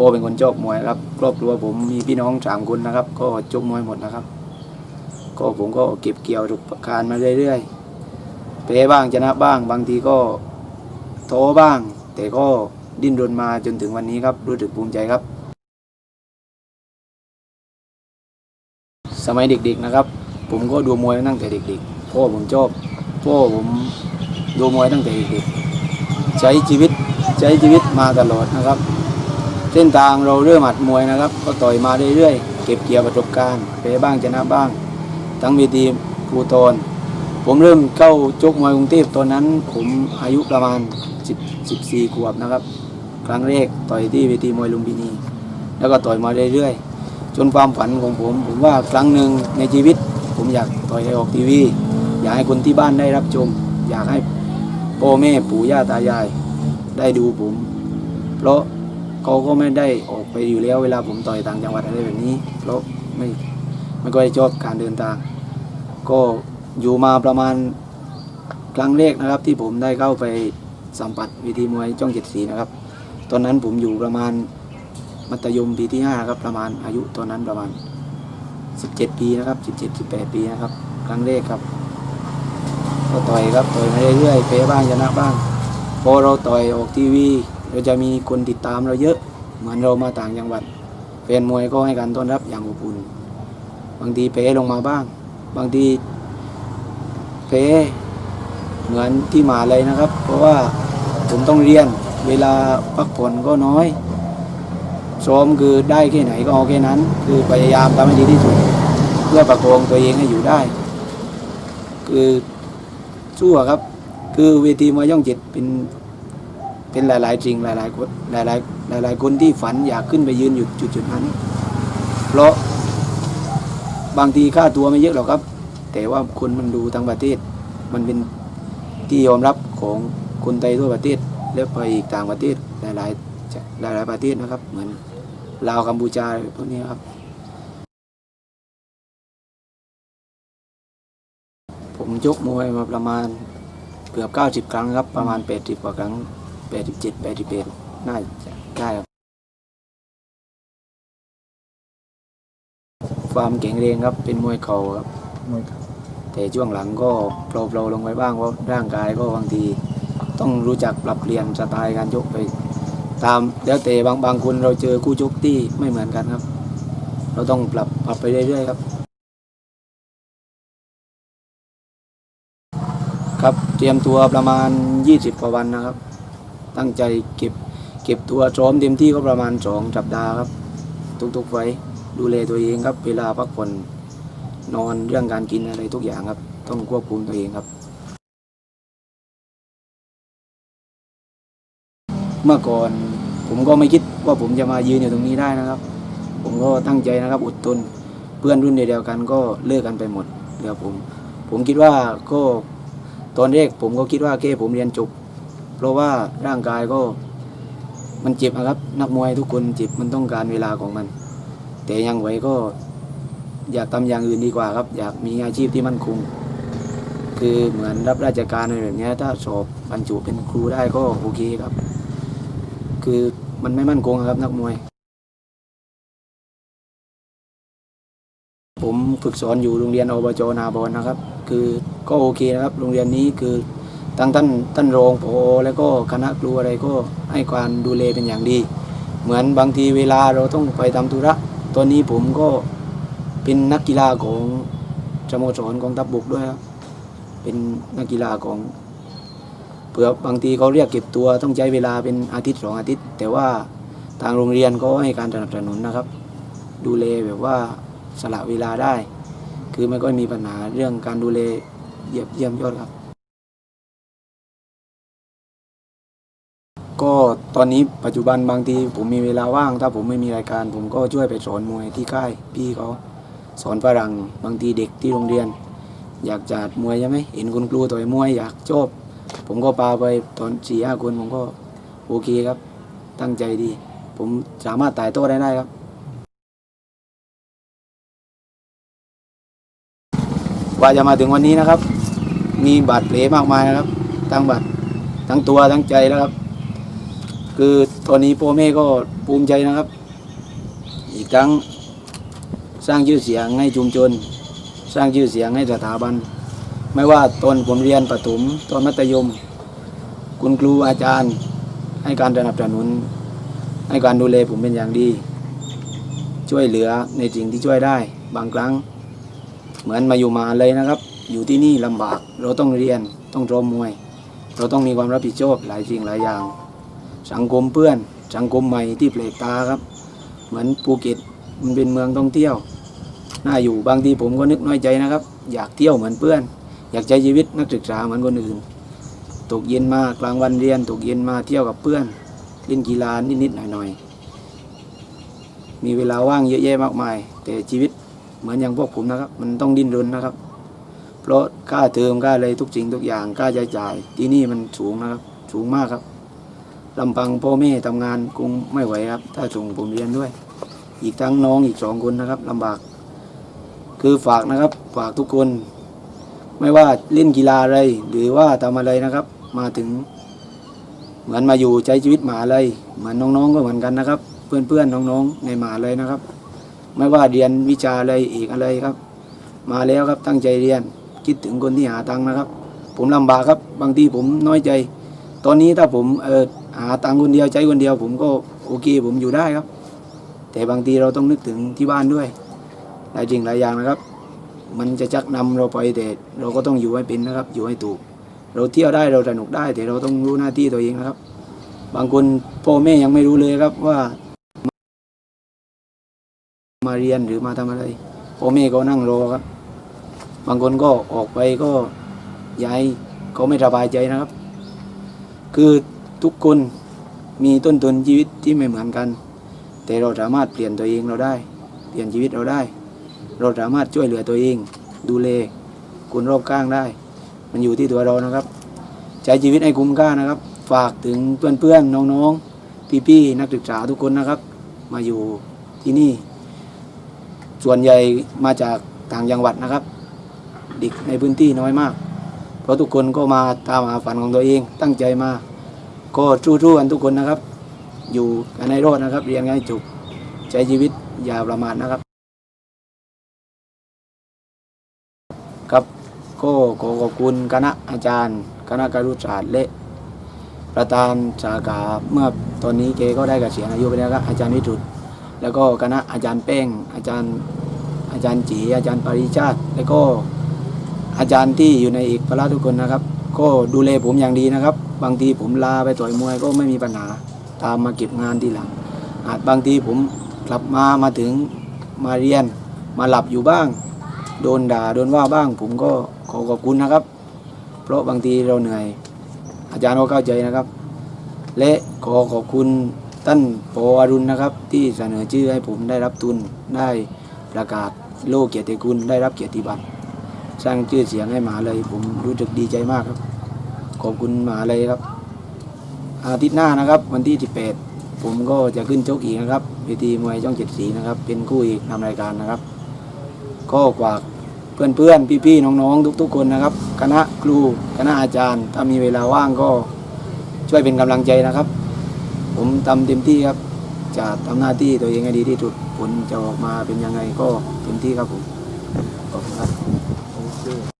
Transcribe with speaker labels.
Speaker 1: พ่อเป็นคนชอบมวยครับ ครอบครัวผมมีพี่น้องสามคนนะครับ ก็ชกมวยหมดนะครับ ก็ผมก็เก็บเกี่ยวประสบการณ์มาเรื่อยๆแพ้บ้างชนะบ้าง บางทีก็ท้อบ้าง แต่ก็ดิ้นรนมาจนถึงวันนี้ครับรู้สึกภูมิใจครับ สมัยเด็กๆนะครับ ผมก็ดูมวยตั้งแต่เด็กๆพ่อผมชอบพ่อผมดูมวยตั้งแต่เด็กๆใช้ชีวิตใช้ชีวิตมาตลอดนะครับ ส้นทางเราเริ่มหัดมวยนะครับ ก็ต่อยมาเรื่อยๆ เก็บเกี่ยวประสบการณ์แพ้บ้างชนะบ้าง ทั้งเวทีภูตอนผมเริ่มเข้าชกมวยกรุงเทพตอนนั้น ผมอายุประมาณ 10 14ขวบนะครับ ครั้งแรกต่อยที่เวทีมวยลุมพินี แล้วก็ต่อยมาเรื่อยๆ จนความฝันของผม ผมว่าครั้งหนึ่งในชีวิต ผมอยากต่อยให้ออกทีวี อยากให้คนที่บ้านได้รับชม อยากให้พ่อแม่ปู่ย่าตายายได้ดูผม เพราะ เขาก็ไม่ได้ออกไปอยู่แล้วเวลาผมต่อยต่างจังหวัดอะไรแบบนี้เพราะไม่ไม่ค่อยชอบการเดินทาง ก็อยู่มาประมาณครั้งแรกนะครับ ที่ผมได้เข้าไปสัมผัสวิธีมวยจ้องเจ็ดสีนะครับ ตอนนั้นผมอยู่ประมาณมัธยมปีที่ห้าครับประมาณอายุตอนนั้นประมาณ 17 ปีนะครับ 17 18 ปีนะครับ ครั้งแรกครับ ก็ต่อยครับต่อยมาเรื่อยๆแพ้บ้างชนะบ้างพอเราต่อยออกทีวี เราจะมีคนติดตามเราเยอะ เหมือนเรามาต่างจังหวัดแฟนมวยก็ให้การต้อนรับอย่างอบอุ่น บางทีแพ้ลงมาบ้าง บางทีแพ้เหมือนที่หมาเลยนะครับ เพราะว่าผมต้องเรียนเวลาพักผ่อนก็น้อยซ้อมคือได้แค่ไหนก็เอาแค่นั้น คือพยายามทำให้ดีที่สุด เพื่อประคองตัวเองให้อยู่ได้ คือสู้ครับ คือเวทีมวยย่องเจ็ดเป็น เป็นหลาย ๆ จริงหลายๆคนหลายๆหลาย ๆ คนที่ฝันอยากขึ้นไปยืนอยู่จุดจุดๆนั้น เพราะบางทีค่าตัวไม่เยอะหรอกครับ แต่ว่าคนมันดูทั้งประเทศ มันเป็นที่ยอมรับของคนไทยทั่วประเทศ และไปอีกต่างประเทศหลายๆหลาย ๆ ประเทศนะครับ เหมือนลาวกัมพูชาพวกนี้ครับ ผมยกมวยมาประมาณเกือบ 90 ครั้งครับ ประมาณ 80 กว่าครั้ง 87 81น่าจะได้ครับความแข็งแรงครับเป็นมวยเข่าครับแต่ช่วงหลังก็เปลาๆลงไปบ้างเพราะร่างกายก็บางที ต้องรู้จักปรับเปลี่ยนสไตล์การชกไป ตามแล้วแต่บางบางคนเราเจอคู่ชกที่ไม่เหมือนกันครับ เราต้องปรับปรับไปเรื่อยๆครับครับเตรียมตัวประมาณ 20 กว่าวันนะครับ ตั้งใจเก็บเก็บตัวซ้อมเต็มที่ก็ประมาณ2สัปดาห์ครับ ทุกๆไฟท์ดูแลตัวเองครับ เวลาพักผ่อนนอนเรื่องการกินอะไรทุกอย่างครับ ต้องควบคุมตัวเองครับ เมื่อก่อนผมก็ไม่คิดว่าผมจะมายืนอยู่ตรงนี้ได้นะครับ ผมก็ตั้งใจนะครับอดทนเพื่อนรุ่นเดียวกันก็เลิกกันไปหมดเหลือผม ผมคิดว่าก็ตอนแรกผมก็คิดว่าแค่ผมเรียนจบ เพราะว่าร่างกายก็มันเจ็บอะครับ นักมวยทุกคนเจ็บมันต้องการเวลาของมัน แต่ยังไหวก็อยากทำอย่างอื่นดีกว่าครับ อยากมีอาชีพที่มั่นคงคือเหมือนรับราชการอะไรแบบนี้ถ้าสอบบรรจุเป็นครูได้ก็โอเคครับ คือมันไม่มั่นคงครับนักมวย ผมฝึกสอนอยู่โรงเรียนอบจนาบอนนะครับ คือก็โอเคนะครับ โรงเรียนนี้คือ ทั้งท่านท่านรองผอแล้วก็คณะครูอะไรก็ให้การดูแลเป็นอย่างดี เหมือนบางทีเวลาเราต้องไปทำธุระตอนนี้ผมก็เป็นนักกีฬาของสโมสรกองทัพบกด้วยครับเป็นนักกีฬาของเผื่อบางทีเขาเรียกเก็บตัวต้องใช้เวลาเป็นอาทิตย์สองอาทิตย์ แต่ว่าทางโรงเรียนก็ให้การสนับสนุนนะครับ ดูแลแบบว่าสละเวลาได้ คือไม่ก็มีปัญหาเรื่องการดูแลเยียมเยี่ยมยอดครับ ก็ตอนนี้ปัจจุบันบางทีผมมีเวลาว่าง ถ้าผมไม่มีรายการ ผมก็ช่วยไปสอนมวยที่ค่ายพี่เขาสอนฝรั่งบางทีเด็กที่โรงเรียน อยากจัดมวยใช่ไหมเห็นคุณครูต่อยมวยอยากชอบผมก็พาไปตอนสี่ห้าคนผมก็โอเคครับ ตั้งใจดี ผมสามารถถ่ายโต้ได้ได้ครับกว่าจะมาถึงวันนี้นะครับ มีบาดแผลมากมายนะครับ ทั้งบาดทั้งตัวทั้งใจแล้วครับ คือตอนนี้พ่อแม่ก็ภูมิใจนะครับ อีกทั้งสร้างชื่อเสียงให้ชุมชน สร้างชื่อเสียงให้สถาบัน ไม่ว่าตอนผมเรียนประถมตอนมัธยม คุณครูอาจารย์ ให้การสนับสนุน ให้การดูแลผมเป็นอย่างดี ช่วยเหลือในสิ่งที่ช่วยได้ บางครั้ง เหมือนมาอยู่มาเลยนะครับ อยู่ที่นี่ลำบาก เราต้องเรียนต้องรอมวย เราต้องมีความรับผิดชอบหลายสิ่งหลายอย่าง สังคมเพื่อน สังคมใหม่ที่แปลกตาครับ เหมือนภูเก็ตมันเป็นเมืองท่องเที่ยว น่าอยู่บางทีผมก็นึกน้อยใจนะครับ อยากเที่ยวเหมือนเพื่อน อยากใช้ชีวิตนักศึกษาเหมือนคนอื่น ตกเย็นมากลางวันเรียน ตกเย็นมาเที่ยวกับเพื่อน เล่นกีฬานิดๆหน่อยๆ มีเวลาว่างเยอะแยะมากมาย แต่ชีวิตเหมือนอย่างพวกผมนะครับ มันต้องดิ้นรนนะครับ เพราะค่าเทอมค่าอะไรทุกสิ่งทุกอย่างค่าใช้จ่ายที่นี่มันสูงนะครับ สูงมากครับ ลำพังพ่อแม่ทำงานคงไม่ไหวครับ ถ้าส่งผมเรียนด้วย อีกทั้งน้องอีกสองคนนะครับลำบาก คือฝากนะครับ ฝากทุกคน ไม่ว่าเล่นกีฬาอะไร หรือว่าทำอะไรนะครับ มาถึง เหมือนมาอยู่ใช้ชีวิตหมาเลยเหมือนน้องๆก็เหมือนกันนะครับ เพื่อนๆน้องๆในหมาเลยนะครับ ไม่ว่าเรียนวิชาอะไรอีกอะไรครับ มาแล้วครับตั้งใจเรียน คิดถึงคนที่หาตังค์นะครับ ผมลำบากครับ บางทีผมน้อยใจ ตอนนี้ถ้าผมเออ หาตังคนเดียวใช้คนเดียว ผมก็โอเคผมอยู่ได้ครับ แต่บางทีเราต้องนึกถึงที่บ้านด้วยหลายจริงหลายอย่างนะครับ มันจะชักนำเราไปแต่เราก็ต้องอยู่ให้เป็นนะครับ อยู่ให้ถูก เราเที่ยวได้เราสนุกได้ แต่เราต้องรู้หน้าที่ตัวเองนะครับ บางคนพ่อแม่ยังไม่รู้เลยครับว่า มาเรียนหรือมาทำอะไรพ่อแม่ก็นั่งรอครับ บางคนก็ออกไปก็ย้ายเขาไม่สบายใจนะครับ คือ ทุกคนมีต้นทุนชีวิตที่ไม่เหมือนกัน แต่เราสามารถเปลี่ยนตัวเองเราได้ เปลี่ยนชีวิตเราได้ เราสามารถช่วยเหลือตัวเอง ดูแลคนรอบข้างได้ มันอยู่ที่ตัวเรานะครับ ใช้ชีวิตให้คุ้มค่านะครับ ฝากถึงเพื่อนๆนน้องๆพี่ๆนักศึกษาทุกคนนะครับ มาอยู่ที่นี่ ส่วนใหญ่มาจากต่างจังหวัดนะครับเด็กในพื้นที่น้อยมาก เพราะทุกคนก็มาตามหาฝันของตัวเองตั้งใจมา ก็สู้ๆกันทุกคนนะครับ อยู่กันในรอดนะครับ เรียนกันให้จบใช้ชีวิตอย่าประมาทนะครับ ครับก็ขอขอบคุณคณะอาจารย์ คณะการุศาสตร์และประธานสาขาเมื่อตอนนี้เกก็ได้เกษียณอายุไปแล้วครับอาจารย์วิทุตแล้วก็คณะอาจารย์แป้ง อาจารย์อาจารย์จีอาจารย์ปริชาติ แล้วก็อาจารย์ที่อยู่ในอีกพละทุกคนนะครับ ก็ดูแลผมอย่างดีนะครับ บางทีผมลาไปต่อยมวยก็ไม่มีปัญหาตามมาเก็บงานทีหลัง อาจบางทีผมกลับมามาถึงมาเรียนมาหลับอยู่บ้าง โดนด่าโดนว่าบ้าง ผมก็ขอขอบคุณนะครับ เพราะบางทีเราเหนื่อย อาจารย์ก็เข้าใจนะครับ และขอขอบคุณท่านปออรุณนะครับ ที่เสนอชื่อให้ผมได้รับทุนได้ประกาศโลกเกียรติคุณได้รับเกียรติบัตรสร้างชื่อเสียงให้มาเลย ผมรู้สึกดีใจมากครับ ขอบคุณมหาเลยครับ อาทิตย์หน้านะครับ วันที่ 18 ผมก็จะขึ้นโชกอีกนะครับเวทีมวยช่องเจ็ดสีนะครับ เป็นคู่อีกนำรายการนะครับ ก็ฝากเพื่อนๆพี่ๆน้องๆ ทุกๆคนนะครับ คณะครูคณะอาจารย์ ถ้ามีเวลาว่างก็ช่วยเป็นกำลังใจนะครับ ผมทำเต็มที่ครับ จะทำหน้าที่ตัวเองให้ดีที่สุดผลจะออกมาเป็นยังไงก็เต็มที่ครับผมขอบคุณครับ